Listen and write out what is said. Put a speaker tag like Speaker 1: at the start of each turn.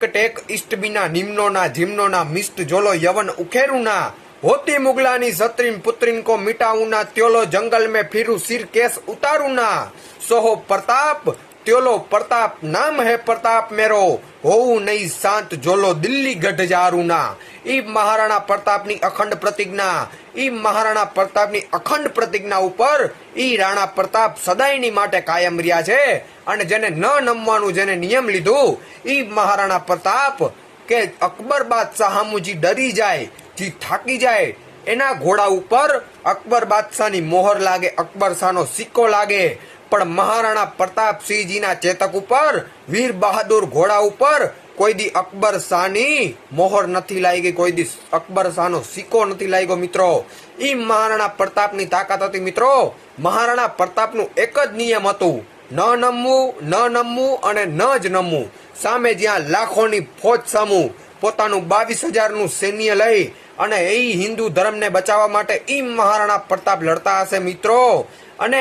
Speaker 1: Tech ઇષ્ટબીના નિમ્નોના જીમ્નોના મિષ્ટ જોલો યવન ઉખેરુના હોતી મુગલાની સત્રીન પુત્રીન કો મિટાઉના ત્યોલો જંગલ में फिरू सिर केस उतारूना सोहो प्रताप ત્યોલો પ્રતાપ નામ હે પ્રતાપ મેરો હોવું નહીં શાંત જોલો દિલ્હી ગઢ જારુના ઈ મહારાણા પ્રતાપની અખંડ પ્રતિજ્ઞા, ઈ મહારાણા પ્રતાપની અખંડ પ્રતિજ્ઞા ઉપર ઈ રાણા પ્રતાપ સદાયની માટે કાયમ રહ્યા છે અને જેને ન નમવાનું જેને નિયમ લીધું, ઈ મહારાણા પ્રતાપ કે અકબર બાદશાહ હામુજી ડરી જાય, જી થાકી જાય, એના ઘોડા ઉપર અકબર બાદશાહની મોહર લાગે, અકબર શાહનો સિક્કો લાગે પણ મહારાણા પ્રતાપસિંહજીના ચેતક ઉપર, વીર બહાદુર ઘોડા ઉપર કોઈ દી અકબર શાહની મોહર નથી લાગી, કોઈ દી અકબર શાહનો સિક્કો નથી લાગ્યો મિત્રો. એ મહારાણા પ્રતાપની તાકાત હતી મિત્રો. મહારાણા પ્રતાપનું એક જ નિયમ હતું, ન નમવું ન નમવું અને ન જ નમવું. સામે જ્યાં લાખોની ફોજ સામું, પોતાનું બાવીસ હજારનું સૈન્ય લઈ અને એ હિન્દુ ધર્મને બચાવવા માટે એ મહારાણા પ્રતાપ લડતા હશે મિત્રો. અને